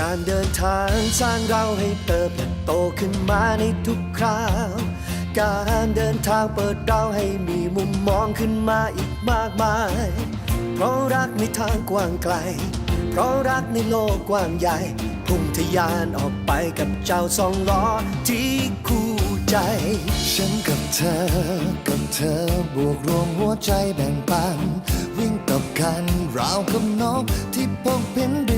การเดินทางสร้างเราให้เติบโตขึ้นมาในทุกคราว การเดินทางเปิดเราให้มีมุมมองขึ้นมาอีกมากมาย เพราะรักในทางกว้างไกล เพราะรักในโลกกว้างใหญ่ พุ่งทะยานออกไปกับเจ้าสองล้อที่คู่ใจ ฉันกับเธอ กับเธอบวกรวมหัวใจแบ่งปัน วิ่งตบกันราวกับนกที่พกพินบินเพื่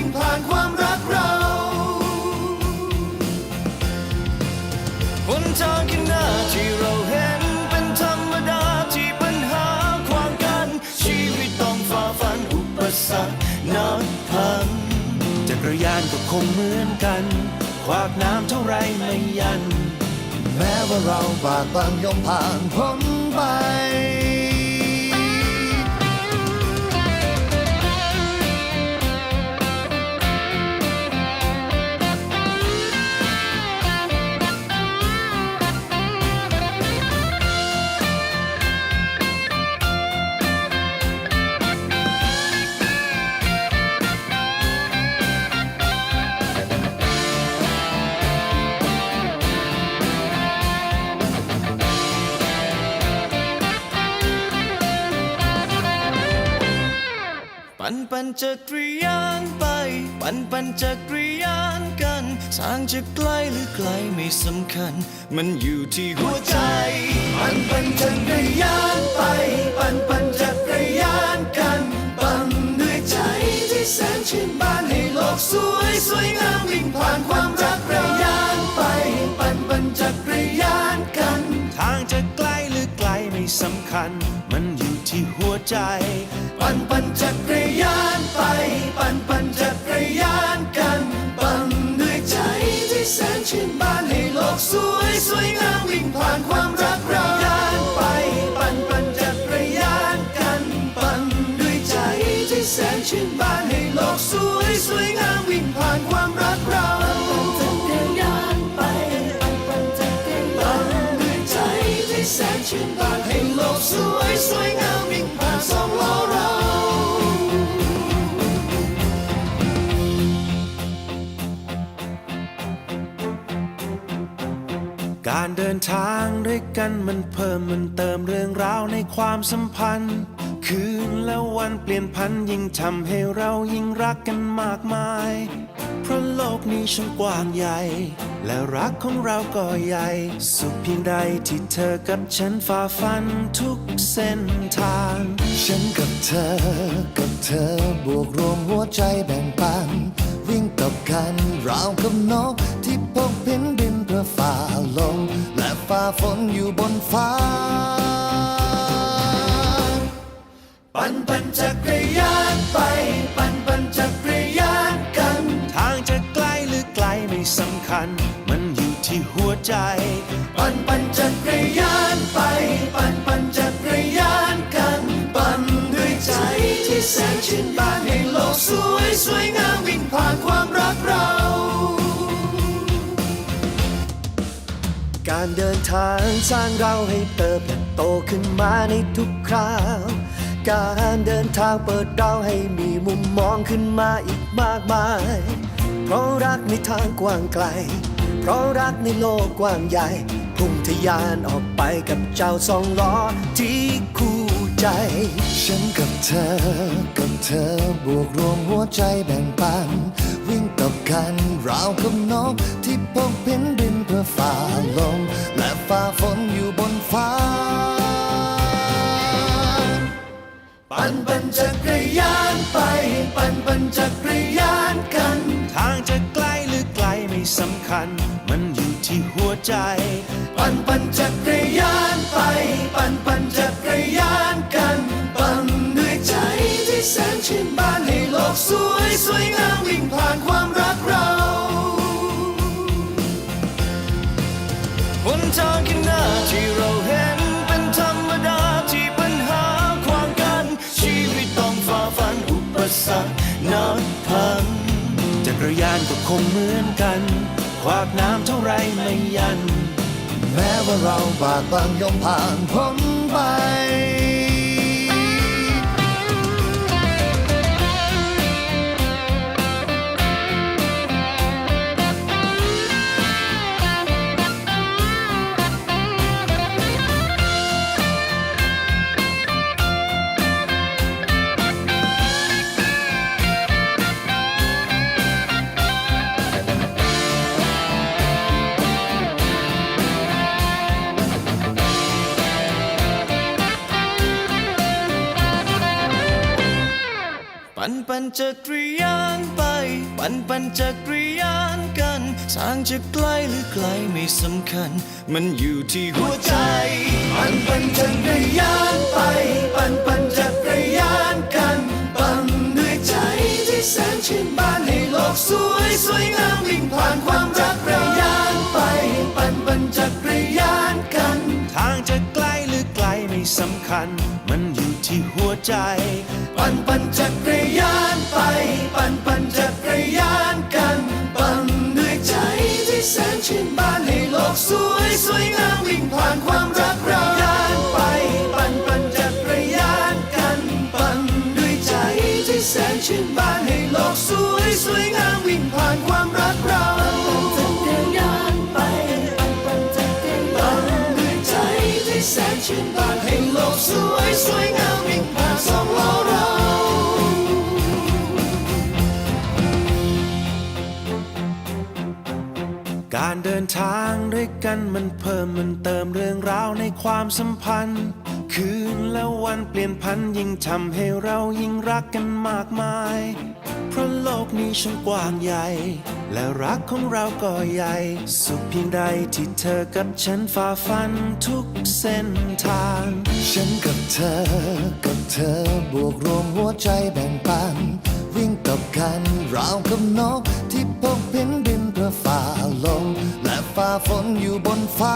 งผ่านความ ทางข้างหน้าที่เราเห็นเป็นธรรมดาที่ปัญหาความกัน ชีวิตต้องฝ่าฟันอุปสรรคนับพันจักรยานก็คงเหมือนกัน ขวากน้ำเท่าไรไม่ยัน แม้ว่าเราบากบังยอมผ่านพ้นไป จักรยานไป ปั่นปั่นจักรยานกันทางจะไกลหรือไกลไม่สำคัญ มันอยู่ที่หัวใจ ปั่นปั่นจักรยาน สวยสวยงามวิ่งผ่านสองล้อเราการเดินทางด้วยกันมันเพิ่มมันเติมเรื่องราวในความสัมพันธ์ คืนและวันเปลี่ยนพันยิ่งทำให้เรายิ่งรักกันมากมาย เพราะโลกนี้ช่างกว้างใหญ่ และรักของเราก็ใหญ่ สุขเพียงใดที่เธอกับฉันฝ่าฟันทุกเส้นทาง ฉันกับเธอ กับเธอบวกรวมหัวใจแบ่งปัน วิ่งตบกันราวกับนกที่พกพินบินเพื่อฝ่าลมและฝ่าฝนอยู่บนฟ้า ปั่นปั่นจักรยานไป ปั่นปั่นจักรยานกัน ทางจะไกลหรือไกลไม่สำคัญ มันอยู่ที่หัวใจ ปั่นปั่นจักรยานไป ปั่นปั่นจักรยานกัน ปั่นด้วยใจที่แสนชื่นบานให้โลกสวยสวยงามวิ่งผ่านความรักเรากการเดินทางสร้างเราให้เติบโตขึ้นมาในทุกคราว การเดินทางเปิดเราให้มีมุมมองขึ้นมาอีกมากมาย เพราะรักในทางกว้างไกล เพราะรักในโลกกว้างใหญ่ พุ่งทะยานออกไปกับเจ้าสองล้อที่คู่ใจ ฉันกับเธอ กับเธอบวกรวมหัวใจแบ่งปัน วิ่งตบกันราวกับนกที่พกพินบินเพื่อฝ่าลม ใจ ปั่นปั่นจักรยานไป ปั่นปั่นจักรยานกัน ปั่นด้วยใจที่แสนชื่นบานให้โลกสวยสวยงามวิ่งผ่านความรักเราหนทางข้างหน้าที่เราเห็นเป็นธรรมดาที่ปัญหาขวางกัน ชีวิตต้องฝ่าฟันอุปสรรคนับพันจักรยานก็คงเหมือนกัน ขวากน้ำเท่าไรไม่ยัน แม้ว่าเราบากบังย่อมผ่านพ้นไป จักรยานไป ปั่นปั่นจักรยานกันทางจะไกลหรือไกลไม่สำคัญ มันอยู่ที่หัวใจ ปั่นปั่นจักรยานไป ปั่นปั่นจักรยานกันปั่นด้วยใจที่แสนชื่นบานให้โลกสวยสวยงามวิ่งผ่านความรักรยานไป ปั่นปั่นจักรยานกัน ทางจะไกลหรือไกลไม่สำคัญ มัน ที่หัวใจ ปั่นปั่นจักรยานไป ปั่นปั่นจักรยานกัน ปั่นด้วยใจที่แสนชื่นบาน ชื่นบานให้โลกสวยสวยงามวิ่งผ่านสองเราเราการเดินทางด้วยกันมันเพิ่มมันเติมเรื่องราวในความสัมพันธ์ คืนและวันเปลี่ยนพันยิ่งทำให้เรายิ่งรักกันมากมาย เพราะโลกนี้ช่างกว้างใหญ่ และรักของเราก็ใหญ่ สุขเพียงใดที่เธอกับฉันฝ่าฟันทุกเส้นทาง ฉันกับเธอ กับเธอบวกรวมหัวใจแบ่งปัน วิ่งกับกันราวกับนกที่พกพินบินเพื่อฝ่าลมและฝ่าฝนอยู่บนฟ้า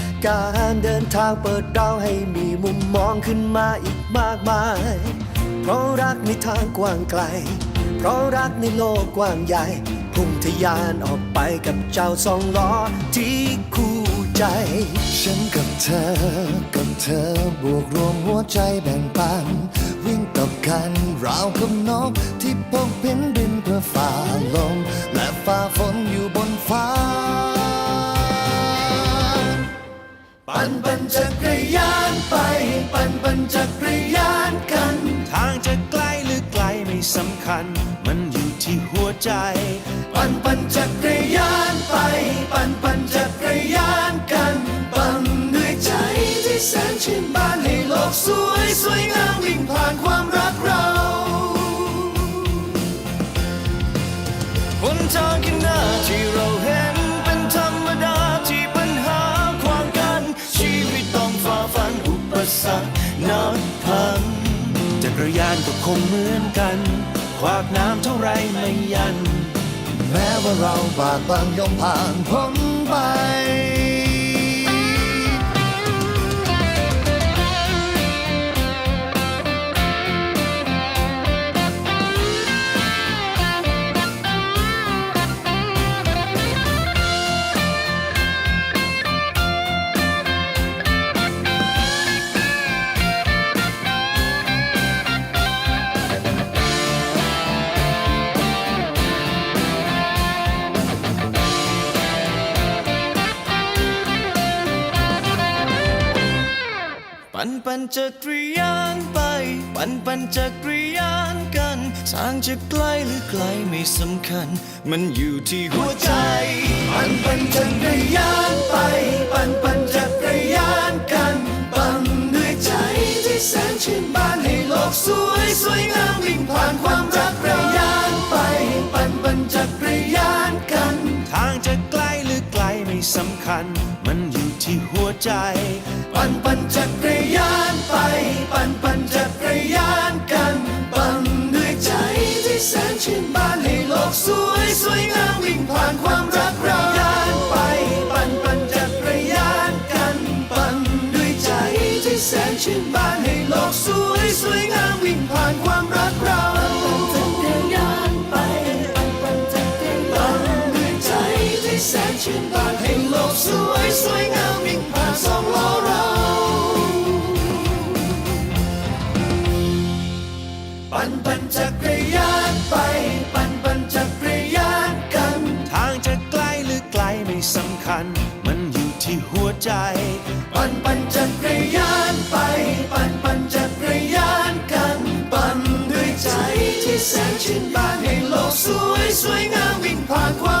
การเดินทางเปิดเราให้มีมุมมองขึ้นมาอีกมากมาย เพราะรักในทางกว้างไกล เพราะรักในโลกกว้างใหญ่ พุ่งทะยานออกไปกับเจ้าสองล้อที่คู่ใจ ฉันกับเธอ กับเธอบวกรวมหัวใจแบ่งปัน วิ่งตบกันราวกับนกที่พกพินบิน ปั่นปั่นจักรยานไป ปั่นปั่นจักรยานกัน ทางจะไกลหรือไกลไม่สำคัญ มันอยู่ที่หัวใจ ปั่นปั่นจักรยานไป ปั่นปั่นจักรยานกัน ปั่นด้วยใจที่แสนชื่นบานให้โลกสวยสวยงามวิ่งผ่านความรักเราหนทางข้างหน้าที่เราเห็นานก็คงเหมือนกัน ขวากน้ำเท่าไรไม่ยัน แม้ว่าเราบากบังยอมผ่านพ้นไป จักรยานไป ปั่นปั่นจักรยานกันทางจะไกลหรือไกลไม่สำคัญ มันอยู่ที่หัวใจ ปั่นปั่นจักรยานไป ปั่นปั่นจักรยานกันปั่นด้วยใจที่แสนชื่นบานให้โลกสวยสวยงามวิ่งผ่านความรักระยานไป ปั่นปั่นจักรยานกัน ทางจะไกลหรือไกลไม่สำคัญ ที่หัวใจ ปั่นปั่นจักรยานไป ปั่นปั่นจักรยานกัน ปั่นด้วยใจที่แสนชื่นบานให้โลกสวยสวยงามวิ่งผ่านความรักเรายานไป ปั่นปั่นจักรยานกัน ปั่นด้วยใจที่แสนชื่นบานให้โลกสวยสวยงามวิ่งผ่านความรักเราจักรยานไปปั่นปั่นจักรยานด้วยใจที่แสนชื่นบาน กสวยสวยงามวิ่งผ่านสองล้อเราปั่นปั่นจักรยานไป ปั่นปั่นจักรยานกัน ทางจะไกลหรือไกลไม่สำคัญ มันอยู่ที่หัวใจ ปั่นปั่นจักรยานไป ปั่นปั่นจักรยานกัน ปั่นด้วยใจที่แสนชื่นบานให้โลกสวยสวยงามวิ่งผ่านความ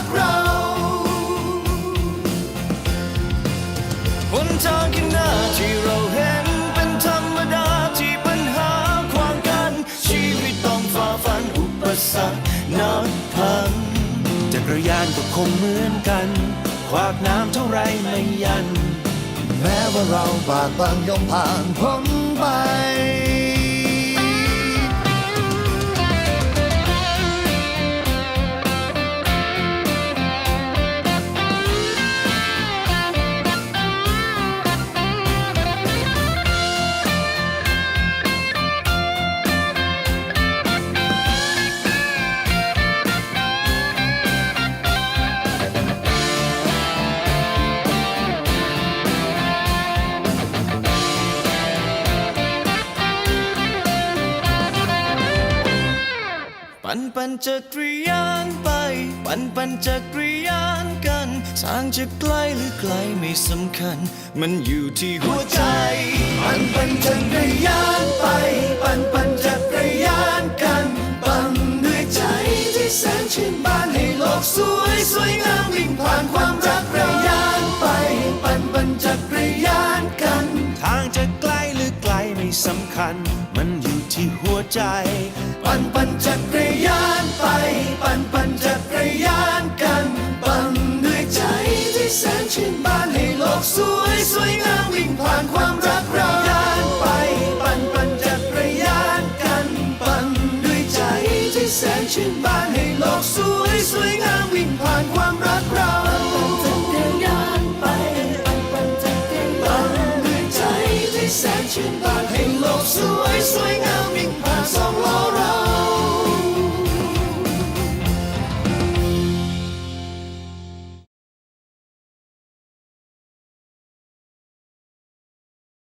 ก รยานก็คงเหมือนกัน ขวากน้ำเท่าไรไม่ยัน แม้ว่าเราบากบังยอมผ่านพ้นไป จักรยานไป ปั่นปั่นจักรยานกันทางจะไกลหรือไกลไม่สำคัญ มันอยู่ที่หัวใจ ปั่นปั่นจักรยานไป ปั่นปั่นจักรยานกันปั่นด้วยใจที่แสนชื่นบานให้โลกสวยสวยงามวิ่งผ่านความรักระยานไป ปั่นปั่นจักรยานกัน ทางจะไกลหรือไกลไม่สำคัญ มันอยู่ที่หัวใจ สวยสวยงาม